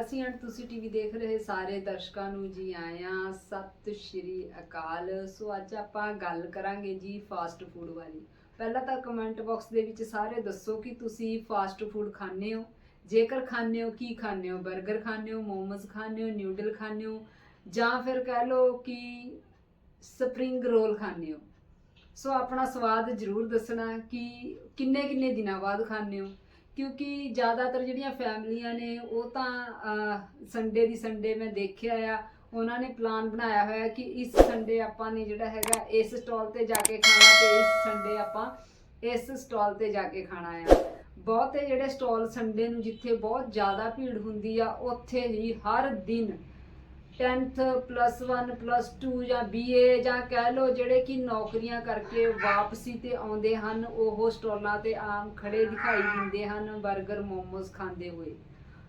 ਅਸੀਂ ਹੁਣ ਤੁਸੀਂ ਟੀਵੀ ਦੇਖ ਰਹੇ ਸਾਰੇ ਦਰਸ਼ਕਾਂ ਨੂੰ ਜੀ ਆਇਆਂ ਸਤਿ ਸ਼੍ਰੀ ਅਕਾਲ। ਸੋ ਅੱਜ ਆਪਾਂ ਗੱਲ ਕਰਾਂਗੇ ਜੀ ਫਾਸਟ ਫੂਡ ਬਾਰੇ ਪਹਿਲਾਂ ਤਾਂ ਕਮੈਂਟ ਬਾਕਸ ਦੇ ਵਿੱਚ ਸਾਰੇ ਦੱਸੋ ਕਿ ਤੁਸੀਂ ਫਾਸਟ ਫੂਡ ਖਾਂਦੇ ਹੋ। ਜੇਕਰ ਖਾਂਦੇ ਹੋ, ਕੀ ਖਾਂਦੇ ਹੋ? 버ਗਰ ਖਾਂਦੇ ਹੋ ਮੋਮੋਸ ਖਾਂਦੇ ਹੋ ਨਿਊਡਲ ਖਾਂਦੇ ਹੋ? ਜਾਂ ਫਿਰ ਕਹਿ ਲਓ ਕਿ ਸਪਰਿੰਗ ਰੋਲ ਖਾਂਦੇ ਹੋ? ਸੋ ਆਪਣਾ ਸਵਾਦ ਜ਼ਰੂਰ ਦੱਸਣਾ ਕਿ ਕਿੰਨੇ ਕਿੰਨੇ ਦਿਨਾਂ ਬਾਅਦ ਖਾਂਦੇ ਹੋ? ਕਿਉਂਕਿ ਜ਼ਿਆਦਾਤਰ ਜਿਹੜੀਆਂ ਫੈਮਲੀਆਂ ਨੇ ਉਹ ਤਾਂ ਸੰਡੇ ਦੀ ਸੰਡੇ ਮੈਂ ਦੇਖਿਆ ਆ। ਉਹਨਾਂ ਨੇ ਪਲਾਨ ਬਣਾਇਆ ਹੋਇਆ ਕਿ ਇਸ ਸੰਡੇ ਆਪਾਂ ਨੇ ਜਿਹੜਾ ਹੈਗਾ, ਇਸ ਸਟਾਲ ਤੇ ਜਾ ਕੇ ਖਾਣਾ ਤੇ ਇਸ ਸੰਡੇ ਆਪਾਂ ਇਸ ਸਟਾਲ ਤੇ ਜਾ ਕੇ ਖਾਣਾ ਆ। ਬਹੁਤੇ ਜਿਹੜੇ ਸਟਾਲ ਸੰਡੇ ਨੂੰ ਜਿੱਥੇ ਬਹੁਤ ਜ਼ਿਆਦਾ ਭੀੜ ਹੁੰਦੀ ਆ, ਉੱਥੇ ਹੀ ਹਰ ਦਿਨ 10th ਪਲੱਸ 1 ਪਲੱਸ 2 ਜਾਂ BA ਜਾਂ ਕਹਿ ਲਓ ਜਿਹੜੇ ਕਿ ਨੌਕਰੀਆਂ ਕਰਕੇ ਵਾਪਸੀ ਤੇ ਆਉਂਦੇ ਹਨ, ਉਹ ਸਟਾਲਾਂ ਤੇ ਆਮ ਖੜੇ ਦਿਖਾਈ ਦਿੰਦੇ ਹਨ 버ਗਰ ਮੋਮੋਸ ਖਾਂਦੇ ਹੋਏ।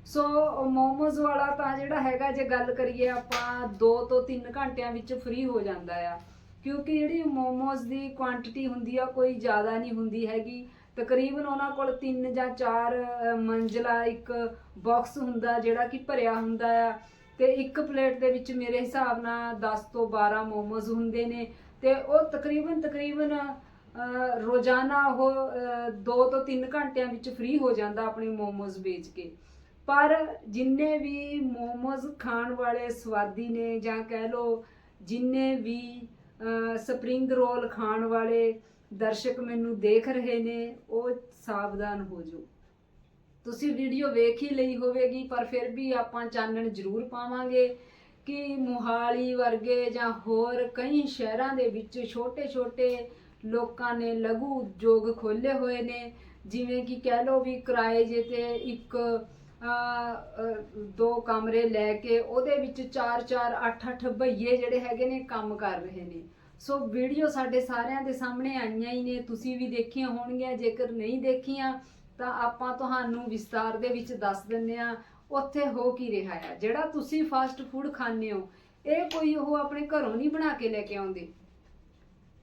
ਸੋ ਮੋਮੋਸ ਵਾਲਾ ਤਾਂ ਜਿਹੜਾ ਹੈਗਾ, ਜੇ ਗੱਲ ਕਰੀਏ ਆਪਾਂ 2 ਤੋਂ 3 ਘੰਟਿਆਂ ਵਿੱਚ ਫ੍ਰੀ ਹੋ ਜਾਂਦਾ ਆ। ਕਿਉਂਕਿ ਜਿਹੜੀ ਮੋਮੋਸ ਦੀ ਕੁਆਂਟੀਟੀ ਹੁੰਦੀ ਆ, ਕੋਈ ਜ਼ਿਆਦਾ ਨਹੀਂ ਹੁੰਦੀ ਹੈਗੀ। ਤਕਰੀਬਨ ਉਹਨਾਂ ਕੋਲ 3 ਜਾਂ 4 ਮੰਜ਼ਲਾ ਇੱਕ ਬਾਕਸ ਹੁੰਦਾ ਜਿਹੜਾ ਕਿ ਭਰਿਆ ਹੁੰਦਾ ਆ। ਤੇ ਇੱਕ ਪਲੇਟ ਦੇ ਵਿੱਚ ਮੇਰੇ ਹਿਸਾਬ ਨਾਲ 10 ਤੋਂ 12 ਮੋਮੋਜ਼ ਹੁੰਦੇ ਨੇ ਤੇ ਉਹ ਤਕਰੀਬਨ ਤਕਰੀਬਨ ਰੋਜ਼ਾਨਾ ਉਹ 2 ਤੋਂ 3 ਘੰਟਿਆਂ ਵਿੱਚ ਫ੍ਰੀ ਹੋ ਜਾਂਦਾ ਆਪਣੇ ਮੋਮੋਜ਼ ਵੇਚ ਕੇ। ਪਰ ਜਿੰਨੇ ਵੀ ਮੋਮੋਜ਼ ਖਾਣ ਵਾਲੇ ਸਵਾਦੀ ਨੇ ਜਾਂ ਕਹਿ ਲਓ ਜਿੰਨੇ ਵੀ ਸਪਰਿੰਗ ਰੋਲ ਖਾਣ ਵਾਲੇ ਦਰਸ਼ਕ ਮੈਨੂੰ ਦੇਖ ਰਹੇ ਨੇ, ਉਹ ਸਾਵਧਾਨ ਹੋ ਜਾਓ। ਤੁਸੀਂ ਵੀਡੀਓ ਵੇਖ ਹੀ ਲਈ ਹੋਵੇਗੀ, ਪਰ ਫਿਰ ਵੀ ਆਪਾਂ ਚਾਨਣ ਜ਼ਰੂਰ ਪਾਵਾਂਗੇ ਕਿ ਮੁਹਾਲੀ ਵਰਗੇ ਜਾਂ ਹੋਰ ਕਈ ਸ਼ਹਿਰਾਂ ਦੇ ਵਿੱਚ ਛੋਟੇ-ਛੋਟੇ ਲੋਕਾਂ ਨੇ ਲਘੂ ਉਦਯੋਗ ਖੋਲ੍ਹੇ ਹੋਏ ਨੇ। ਜਿਵੇਂ ਕਿ ਕਹਿ ਲਓ ਵੀ ਕਿਰਾਏ ਜੇ ਤੇ ਇੱਕ ਦੋ ਕਮਰੇ ਲੈ ਕੇ ਉਹਦੇ ਵਿੱਚ 4-4 8-8 ਭਈਏ ਜਿਹੜੇ ਹੈਗੇ ਨੇ ਕੰਮ ਕਰ ਰਹੇ ਨੇ। ਸੋ ਵੀਡੀਓ ਸਾਡੇ ਸਾਰਿਆਂ ਦੇ ਸਾਹਮਣੇ ਆਈਆਂ ਹੀ ਨੇ। ਤੁਸੀਂ ਵੀ ਦੇਖੀਆਂ ਹੋਣਗੀਆਂ, ਜੇਕਰ ਨਹੀਂ ਦੇਖੀਆਂ ਤਾਂ ਆਪਾਂ ਤੁਹਾਨੂੰ ਵਿਸਤਾਰ ਦੇ ਵਿੱਚ ਦੱਸ ਦਿੰਨੇ ਆ ਉੱਥੇ ਹੋ ਕੀ ਰਿਹਾ ਆ? ਜਿਹੜਾ ਤੁਸੀਂ ਫਾਸਟ ਫੂਡ ਖਾਂਦੇ ਹੋ, ਇਹ ਕੋਈ ਉਹ ਆਪਣੇ ਘਰੋਂ ਨਹੀਂ ਬਣਾ ਕੇ ਲੈ ਕੇ ਆਉਂਦੇ?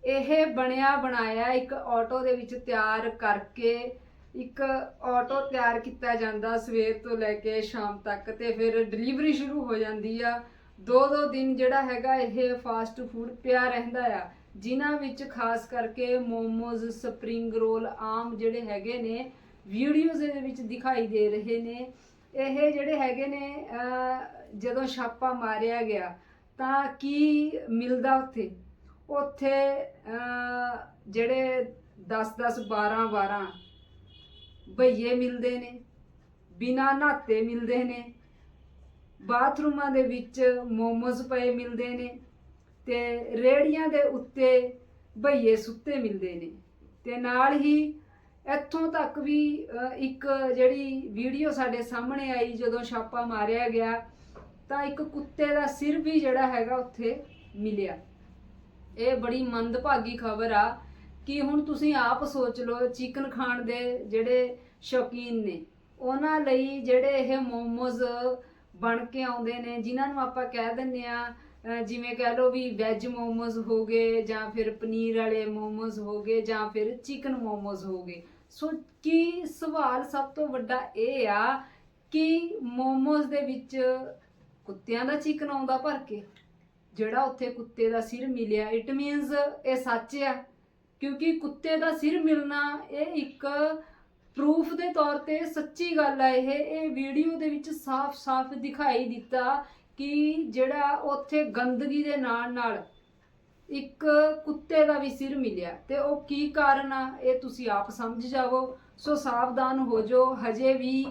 ਇਹ ਬਣਿਆ ਬਣਾਇਆ ਇੱਕ ਆਟੋ ਦੇ ਵਿੱਚ ਤਿਆਰ ਕਰਕੇ, ਇੱਕ ਆਟੋ ਤਿਆਰ ਕੀਤਾ ਜਾਂਦਾ ਸਵੇਰ ਤੋਂ ਲੈ ਕੇ ਸ਼ਾਮ ਤੱਕ ਤੇ ਫਿਰ ਡਿਲੀਵਰੀ ਸ਼ੁਰੂ ਹੋ ਜਾਂਦੀ ਆ। ਦੋ ਦੋ ਦਿਨ ਜਿਹੜਾ ਹੈਗਾ ਇਹ ਫਾਸਟ ਫੂਡ ਪਿਆ ਰਹਿੰਦਾ ਆ। ਜਿਨ੍ਹਾਂ ਵਿੱਚ ਖਾਸ ਕਰਕੇ ਮੋਮੋਜ਼, ਸਪਰਿੰਗ ਰੋਲ ਆਮ ਜਿਹੜੇ ਹੈਗੇ ਨੇ ਵੀਡੀਓਜ਼ ਦੇ ਵਿੱਚ ਦਿਖਾਈ ਦੇ ਰਹੇ ਨੇ। ਇਹ ਜਿਹੜੇ ਹੈਗੇ ਨੇ ਜਦੋਂ ਛਾਪਾ ਮਾਰਿਆ ਗਿਆ, ਤਾਂ ਕੀ ਮਿਲਦਾ ਉੱਥੇ? ਉੱਥੇ ਜਿਹੜੇ 10 10 12 12 ਬਈਏ ਮਿਲਦੇ ਨੇ, ਬਿਨਾ ਨਹਾਤੇ ਮਿਲਦੇ ਨੇ, ਬਾਥਰੂਮਾਂ ਦੇ ਵਿੱਚ ਮੋਮੋਜ਼ ਪਏ ਮਿਲਦੇ ਨੇ ਤੇ ਰੇੜੀਆਂ ਦੇ ਉੱਤੇ ਬਈਏ ਸੁੱਤੇ ਮਿਲਦੇ ਨੇ। ਤੇ ਨਾਲ ਹੀ ਇੱਥੋਂ ਤੱਕ ਵੀ ਇੱਕ ਜਿਹੜੀ ਵੀਡੀਓ ਸਾਡੇ ਸਾਹਮਣੇ ਆਈ ਜਦੋਂ ਛਾਪਾ ਮਾਰਿਆ ਗਿਆ, ਤਾਂ ਇੱਕ ਕੁੱਤੇ ਦਾ ਸਿਰ ਵੀ ਜਿਹੜਾ ਹੈਗਾ ਉੱਥੇ ਮਿਲਿਆ। ਇਹ ਬੜੀ ਮੰਦਭਾਗੀ ਖਬਰ ਆ ਕਿ ਹੁਣ ਤੁਸੀਂ ਆਪ ਸੋਚ ਲਓ, ਚਿਕਨ ਖਾਣ ਦੇ ਜਿਹੜੇ ਸ਼ੌਕੀਨ ਨੇ, ਉਹਨਾਂ ਲਈ ਜਿਹੜੇ ਇਹ ਮੋਮੋਜ਼ ਬਣ ਕੇ ਆਉਂਦੇ ਨੇ, ਜਿਨ੍ਹਾਂ ਨੂੰ ਆਪਾਂ ਕਹਿ ਦਿੰਦੇ ਆ ਜਿਵੇਂ ਕਹਿ ਲਓ ਵੀ ਵੈਜ ਮੋਮੋਜ਼ ਹੋ ਗਏ ਜਾਂ ਫਿਰ ਪਨੀਰ ਵਾਲੇ ਮੋਮੋਜ਼ ਹੋ ਗਏ ਜਾਂ ਫਿਰ ਚਿਕਨ ਮੋਮੋਜ਼ ਹੋ ਗਏ। ਸੋ ਕੀ ਸਵਾਲ ਸਭ ਤੋਂ ਵੱਡਾ ਇਹ ਆ ਕਿ ਮੋਮੋਜ਼ ਦੇ ਵਿੱਚ ਕੁੱਤਿਆਂ ਦਾ ਚਿਕਨ ਆਉਂਦਾ ਭਰ ਕੇ? ਜਿਹੜਾ ਉੱਥੇ ਕੁੱਤੇ ਦਾ ਸਿਰ ਮਿਲਿਆ ਇਟ ਮੀਨਸ ਇਹ ਸੱਚ ਆ। ਕਿਉਂਕਿ ਕੁੱਤੇ ਦਾ ਸਿਰ ਮਿਲਣਾ ਇਹ ਇੱਕ ਪ੍ਰੂਫ ਦੇ ਤੌਰ ਤੇ ਸੱਚੀ ਗੱਲ ਆ ਇਹ। ਇਹ ਵੀਡੀਓ ਦੇ ਵਿੱਚ ਸਾਫ਼-ਸਾਫ਼ ਦਿਖਾਈ ਦਿੱਤਾ ਕਿ ਜਿਹੜਾ ਉੱਥੇ ਗੰਦਗੀ ਦੇ ਨਾਲ ਨਾਲ ਇੱਕ ਕੁੱਤੇ ਦਾ ਵੀ ਸਿਰ ਮਿਲਿਆ ਤੇ ਉਹ ਕੀ ਕਾਰਨ ਆ, ਇਹ ਤੁਸੀਂ ਆਪ ਸਮਝ ਜਾਵੋ। ਸੋ ਸਾਵਧਾਨ ਹੋ ਜਾਓ, ਹਜੇ ਵੀ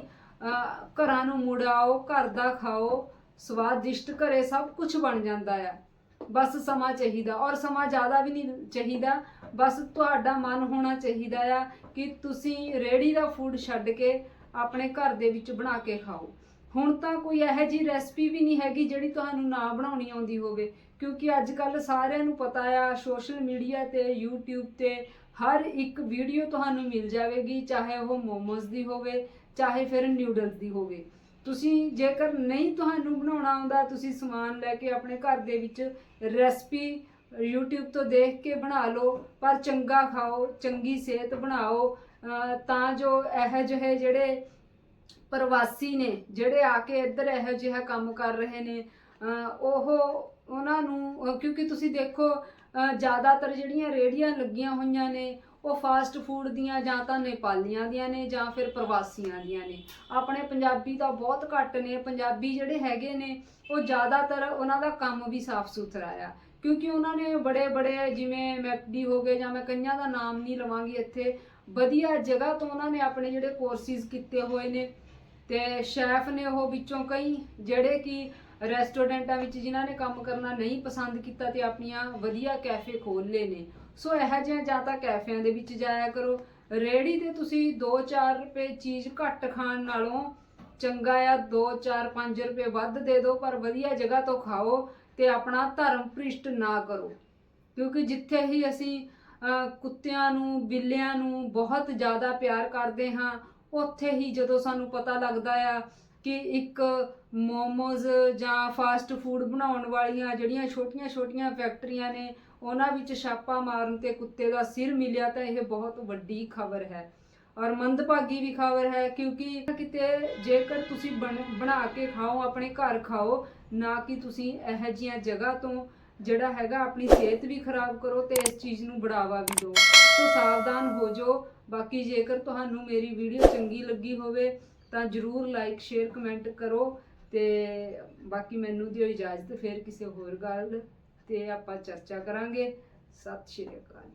ਘਰਾਂ ਨੂੰ ਮੁੜਾਓ ਘਰ ਦਾ ਖਾਓ, ਸਵਾਦਿਸ਼ਟ ਘਰੇ ਸਭ ਕੁਝ ਬਣ ਜਾਂਦਾ ਆ। ਬਸ ਸਮਾਂ ਚਾਹੀਦਾ ਔਰ ਸਮਾਂ ਜ਼ਿਆਦਾ ਵੀ ਨਹੀਂ ਚਾਹੀਦਾ, ਬਸ ਤੁਹਾਡਾ ਮਨ ਹੋਣਾ ਚਾਹੀਦਾ ਆ ਕਿ ਤੁਸੀਂ ਰੇੜੀ ਦਾ ਫੂਡ ਛੱਡ ਕੇ ਆਪਣੇ ਘਰ ਦੇ ਵਿੱਚ ਬਣਾ ਕੇ ਖਾਓ। ਹੁਣ ਤਾਂ ਕੋਈ ਇਹੋ ਜੀ ਰੈਸਪੀ ਵੀ ਨਹੀਂ ਹੈਗੀ ਜਿਹੜੀ ਤੁਹਾਨੂੰ ਨਾ ਬਣਾਉਣੀ ਆਉਂਦੀ ਹੋਵੇ, ਕਿਉਂਕਿ ਅੱਜ ਕੱਲ ਸਾਰਿਆਂ ਨੂੰ ਪਤਾ ਆ ਸੋਸ਼ਲ ਮੀਡੀਆ ਤੇ, YouTube ਤੇ ਹਰ ਇੱਕ ਵੀਡੀਓ ਤੁਹਾਨੂੰ ਮਿਲ ਜਾਵੇਗੀ, ਚਾਹੇ ਉਹ ਮੋਮੋਸ ਦੀ ਹੋਵੇ, ਚਾਹੇ ਫਿਰ ਨਿਊਡਲਸ ਦੀ ਹੋਵੇ। ਤੁਸੀਂ ਜੇਕਰ ਨਹੀਂ ਤੁਹਾਨੂੰ ਬਣਾਉਣਾ ਆਉਂਦਾ, ਤੁਸੀਂ ਸਮਾਨ ਲੈ ਕੇ ਆਪਣੇ ਘਰ ਦੇ ਵਿੱਚ ਰੈਸਪੀ YouTube ਤੋਂ ਦੇਖ ਕੇ ਬਣਾ ਲਓ, ਪਰ ਚੰਗਾ ਖਾਓ, ਚੰਗੀ ਸਿਹਤ ਬਣਾਓ ਤਾਂ ਜੋ ਇਹੋ ਜਿਹੇ ਜਿਹੜੇ ਪ੍ਰਵਾਸੀ ਨੇ, ਜਿਹੜੇ ਆ ਕੇ ਇੱਧਰ ਇਹੋ ਜਿਹਾ ਕੰਮ ਕਰ ਰਹੇ ਨੇ ਉਹ ਉਹਨਾਂ ਨੂੰ ਕਿਉਂਕਿ ਤੁਸੀਂ ਦੇਖੋ ਜ਼ਿਆਦਾਤਰ ਜਿਹੜੀਆਂ ਰੇਹੜੀਆਂ ਲੱਗੀਆਂ ਹੋਈਆਂ ਨੇ, ਉਹ ਫਾਸਟ ਫੂਡ ਦੀਆਂ ਜਾਂ ਤਾਂ ਨੇਪਾਲੀਆਂ ਦੀਆਂ ਨੇ ਜਾਂ ਫਿਰ ਪ੍ਰਵਾਸੀਆਂ ਦੀਆਂ ਨੇ। ਆਪਣੇ ਪੰਜਾਬੀ ਤਾਂ ਬਹੁਤ ਘੱਟ ਨੇ, ਪੰਜਾਬੀ ਜਿਹੜੇ ਹੈਗੇ ਨੇ, ਉਹ ਜ਼ਿਆਦਾਤਰ ਉਹਨਾਂ ਦਾ ਕੰਮ ਵੀ ਸਾਫ਼ ਸੁਥਰਾ ਆ। ਕਿਉਂਕਿ ਉਹਨਾਂ ਨੇ ਬੜੇ ਬੜੇ ਜਿਵੇਂ ਮੈਕਡੀ ਹੋ ਗਏ ਜਾਂ ਮੈਂ ਕਈਆਂ ਦਾ ਨਾਮ ਨਹੀਂ ਲਵਾਂਗੀ ਇੱਥੇ, ਵਧੀਆ ਜਗ੍ਹਾ ਤੋਂ ਉਹਨਾਂ ਨੇ ਆਪਣੇ ਜਿਹੜੇ ਕੋਰਸਿਸ ਕੀਤੇ ਹੋਏ ਨੇ ਤੇ ਸ਼ੈਫ ਨੇ ਉਹ ਵਿੱਚੋਂ ਕਈ ਜਿਹੜੇ ਕਿ ਰੈਸਟੋਰੈਂਟਾਂ ਵਿੱਚ ਜਿਨ੍ਹਾਂ ਨੇ ਕੰਮ ਕਰਨਾ ਨਹੀਂ ਪਸੰਦ ਕੀਤਾ ਤੇ ਆਪਣੀਆਂ ਵਧੀਆ ਕੈਫੇ ਖੋਲ ਲਏ ਨੇ। ਸੋ ਇਹੋ ਜਿਹਾ ਜਾਂ ਤਾਂ ਕੈਫਿਆਂ ਦੇ ਵਿੱਚ ਜਾਇਆ ਕਰੋ। ਰੇਹੜੀ ਤੇ ਤੁਸੀਂ 2-4 ਰੁਪਏ ਚੀਜ਼ ਘੱਟ ਖਾਣ ਨਾਲੋਂ ਚੰਗਾ ਆ 2-4-5 ਰੁਪਏ ਵੱਧ ਦੇ ਦਿਓ, ਪਰ ਵਧੀਆ ਜਗ੍ਹਾ ਤੋਂ ਖਾਓ ਤੇ ਆਪਣਾ ਧਰਮ ਭ੍ਰਿਸ਼ਟ ਨਾ ਕਰੋ। ਕਿਉਂਕਿ ਜਿੱਥੇ ਹੀ ਅਸੀਂ ਕੁੱਤਿਆਂ ਨੂੰ, ਬਿੱਲਿਆਂ ਨੂੰ ਬਹੁਤ ਜ਼ਿਆਦਾ ਪਿਆਰ ਕਰਦੇ ਹਾਂ ਉੱਥੇ ਹੀ ਜਦੋਂ ਸਾਨੂੰ ਪਤਾ ਲੱਗਦਾ ਆ ਕਿ ਇੱਕ ਮੋਮੋਜ਼ ਜਾਂ ਫਾਸਟ ਫੂਡ ਬਣਾਉਣ ਵਾਲੀਆਂ ਜਿਹੜੀਆਂ ਛੋਟੀਆਂ-ਛੋਟੀਆਂ ਫੈਕਟਰੀਆਂ ਨੇ, ਉਹਨਾਂ ਵਿੱਚ ਛਾਪਾ ਮਾਰਨ ਤੇ ਕੁੱਤੇ ਦਾ ਸਿਰ ਮਿਲਿਆ ਤਾਂ ਇਹ ਬਹੁਤ ਵੱਡੀ ਖਬਰ ਹੈ। ਔਰ ਮੰਦਭਾਗੀ ਵੀ ਖਬਰ ਹੈ ਕਿਉਂਕਿ ਕਿਤੇ ਜੇਕਰ ਤੁਸੀਂ ਬਣ- ਬਣਾ ਕੇ ਖਾਓ, ਆਪਣੇ ਘਰ ਖਾਓ, ਨਾ ਕਿ ਤੁਸੀਂ ਇਹੋ ਜਿਹੀਆਂ ਜਗ੍ਹਾ ਤੋਂ, ਜਿਹੜਾ ਹੈਗਾ ਆਪਣੀ ਸਿਹਤ ਵੀ ਖਰਾਬ ਕਰੋ ਤੇ ਇਸ ਚੀਜ਼ ਨੂੰ ਬੜਾਵਾ ਵੀ ਦਿਓ। ਸੋ ਸਾਵਧਾਨ ਹੋ ਜਾਓ ਬਾਕੀ ਜੇਕਰ ਤੁਹਾਨੂੰ ਮੇਰੀ ਵੀਡੀਓ ਚੰਗੀ ਲੱਗੀ ਹੋਵੇ, ਤਾਂ ਜਰੂਰ ਲਾਈਕ ਸ਼ੇਅਰ ਕਮੈਂਟ ਕਰੋ ਤੇ ਬਾਕੀ ਮੈਨੂੰ ਦਿਓ ਇਜਾਜ਼ਤ, ਫਿਰ ਕਿਸੇ ਹੋਰ ਗੱਲ ਤੇ ਆਪਾਂ ਚਰਚਾ ਕਰਾਂਗੇ। ਸਤਿ ਸ਼੍ਰੀ ਅਕਾਲ।